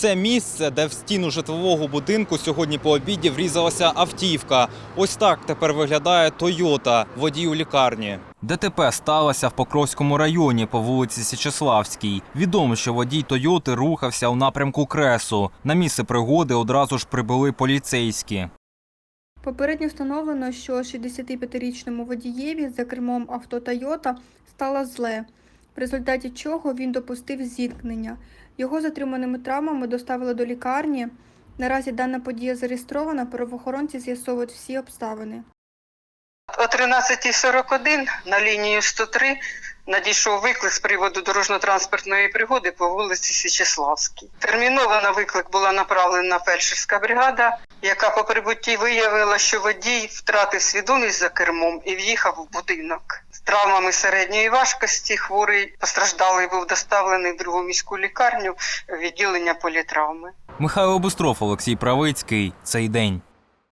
Це місце, де в стіну житлового будинку сьогодні по обіді врізалася автівка. Ось так тепер виглядає Тойота, водій у лікарні. ДТП сталося в Покровському районі по вулиці Січеславській. Відомо, що водій Тойоти рухався у напрямку Кресу. На місце пригоди одразу ж прибули поліцейські. Попередньо встановлено, що 65-річному водієві за кермом авто Тойота стало зле, в результаті чого він допустив зіткнення. Його затриманими травмами доставили до лікарні. Наразі дана подія зареєстрована, правоохоронці з'ясовують всі обставини. О 13.41 на лінію 103 надійшов виклик з приводу дорожньо-транспортної пригоди по вулиці Січеславській. Терміново на виклик була направлена фельдшерська бригада, яка по прибутті виявила, що водій втратив свідомість за кермом і в'їхав в будинок. З травмами середньої важкості хворий постраждалий був доставлений в другу міську лікарню відділення політравми. Михайло Бустров, Олексій Правицький. Цей день.